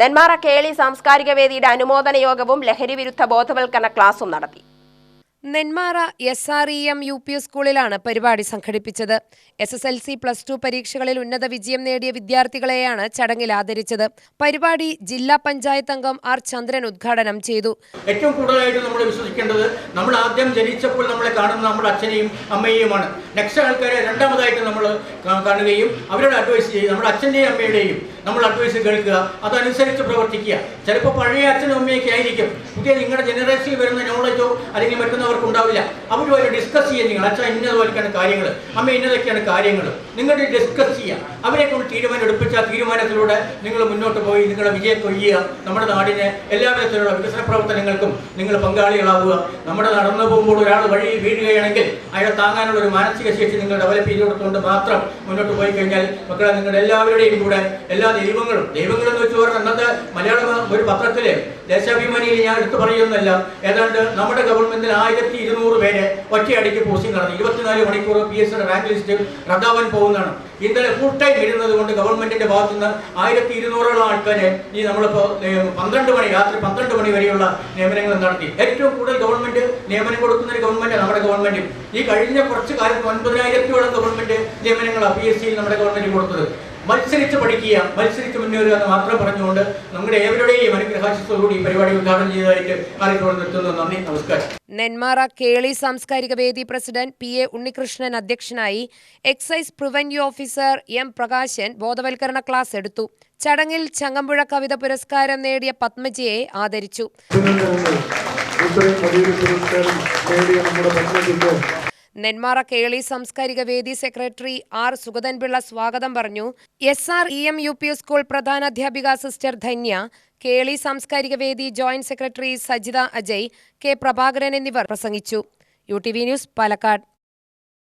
നെന്മാറ കേളി സാംസ്കാരിക വേദിയുടെ അനുമോദന യോഗവും ലഹരി വിരുദ്ധ ബോധവൽക്കരണ ക്ലാസും നടത്തി. Nenmara S R E M U P സ്കൂളിലാണ് പരിപാടി സംഘടിപ്പിച്ചത്. S S L C plus two പരീക്ഷകളിൽ ഉന്നത വിജയം നേടിയ വിദ്യാർത്ഥികളെയാണ് ചടങ്ങിൽ ആദരിച്ചത്. പരിപാടി ജില്ലാ പഞ്ചായത്ത് അംഗം ആർ ചന്ദ്രൻ ഉദ്ഘാടനം ചെയ്തു. ഏറ്റവും കൂടുതലായിട്ട് നമ്മൾ വിശ്വസിക്കേണ്ടത് നമ്മൾ ആദ്യം ജനിച്ചപ്പോൾ നമ്മളെ കാണുന്ന നമ്മുടെ അച്ഛനെയും അമ്മയെയുമാണ്. നെക്സ്റ്റ് ആൾക്കാരെ രണ്ടാമതായിട്ട് നമ്മൾ കാണുകയും അവരോട് അഡ്വൈസ് ചെയ്യുക നമ്മുടെ അച്ഛന്റെയും അമ്മയുടെയും നമ്മൾ അഡ്വൈസ് കേൾക്കുക അതനുസരിച്ച് പ്രവർത്തിക്കുക. ചിലപ്പോൾ പഴയ അച്ഛനും അമ്മയൊക്കെ ആയിരിക്കും. പുതിയ നിങ്ങളുടെ ജനറേഷനിൽ വരുന്ന നോളജോ അല്ലെങ്കിൽ മറ്റൊന്നവർക്ക് ഉണ്ടാവില്ല അവരുമായിട്ട് ഡിസ്കസ് ചെയ്യുക നിങ്ങൾ. അച്ഛൻ ഇന്നതുപോലെയൊക്കെയാണ് കാര്യങ്ങൾ അമ്മ ഇന്നതൊക്കെയാണ് കാര്യങ്ങൾ നിങ്ങൾ ഡിസ്കസ് ചെയ്യുക അവരെ കൊണ്ട് തീരുമാനം എടുപ്പിച്ച തീരുമാനത്തിലൂടെ നിങ്ങൾ മുന്നോട്ട് പോയി നിങ്ങളുടെ വിജയം കൊയ്യുക നമ്മുടെ നാടിനെ എല്ലാ വിധത്തിലുള്ള വികസന പ്രവർത്തനങ്ങൾക്കും നിങ്ങൾ പങ്കാളികളാവുക. നമ്മുടെ നടന്നു പോകുമ്പോൾ ഒരാൾ വഴി വീഴുകയാണെങ്കിൽ അയാളെ താങ്ങാനുള്ള ഒരു മാനസിക ശേഷി നിങ്ങൾ ഡെവലപ്പ് ചെയ്ത് കൊടുത്തുകൊണ്ട് മാത്രം മുന്നോട്ട് പോയി കഴിഞ്ഞാൽ മക്കളെ നിങ്ങളുടെ എല്ലാവരുടെയും കൂടെ എല്ലാ ദൈവങ്ങളും ദൈവങ്ങളെന്ന് വെച്ച് പറഞ്ഞാൽ അന്നത്തെ ഒരു പത്രത്തിലെ ദേശാഭിമാനിയിൽ ഞാൻ എടുത്തു പറയുന്നല്ല ഏതാണ്ട് നമ്മുടെ ഗവൺമെന്റിൽ ആയിരത്തി ഇരുന്നൂറ് പേരെ ഒറ്റയടിക്ക് പോസ്റ്റിംഗ് നടന്നു ഇരുപത്തിനാല് മണിക്കൂർ പി എസ് റാങ്ക് ലിസ്റ്റ് റദ്ദാവാൻ പോകുന്നതാണ്. ഇന്നലെ ഫുൾ ടൈം ഇരുന്നത് കൊണ്ട് ഗവൺമെന്റിന്റെ ഭാഗത്തു നിന്ന് ആയിരത്തി ഇരുന്നൂറോളം ആൾക്കാരെ ഈ നമ്മളിപ്പോ പന്ത്രണ്ട് മണി രാത്രി പന്ത്രണ്ട് മണി വരെയുള്ള നിയമനങ്ങൾ നടത്തി. ഏറ്റവും കൂടുതൽ ഗവൺമെന്റ് നിയമനം കൊടുക്കുന്ന ഒരു ഗവൺമെന്റ് നമ്മുടെ ഗവൺമെന്റ് ഈ കഴിഞ്ഞ കുറച്ച് കാലത്ത് ഒൻപതിനായിരത്തോളം ഗവൺമെന്റ് നിയമനങ്ങളാണ് പി എസ് സിയിൽ നമ്മുടെ ഗവൺമെന്റ് കൊടുത്തത്. മത്സരിച്ച് പഠിക്കുക മത്സരിച്ച് മുന്നേറുക എന്ന് മാത്രം പറഞ്ഞുകൊണ്ട് നമ്മുടെ ഏവരുടെയും അനുഗ്രഹാശിസ്തോടുകൂടി പരിപാടി ഉദ്ഘാടനം ചെയ്തതായിട്ട് അറിയിപ്പോൾ നിർത്തുന്നു നന്ദി. നമസ്കാരം. നെന്മാറ കേളി സാംസ്കാരിക വേദി പ്രസിഡന്റ് പി എ ഉണ്ണികൃഷ്ണൻ അധ്യക്ഷനായി excise preventive officer M Prakashan ബോധവൽക്കരണ ക്ലാസ് എടുത്തു. ചടങ്ങിൽ ചങ്ങമ്പുഴ കവിത പുരസ്കാരം നേടിയ പത്മജിയെ ആദരിച്ചു. ഇത്രയും വലിയൊരു പുരസ്കാരം നേടിയ നമ്മുടെ പത്മജിക്ക് നെന്മാറ കേളി സാംസ്കാരിക വേദി സെക്രട്ടറി ആർ സുഗതൻപിള്ള സ്വാഗതം പറഞ്ഞു. S R E M U P school പ്രധാനാധ്യാപിക sister Dhanya Keli സാംസ്കാരിക വേദി joint secretary Sajitha Ajay K Prabhakaran എന്നിവർ പ്രസംഗിച്ചു. U T V news Palakkad.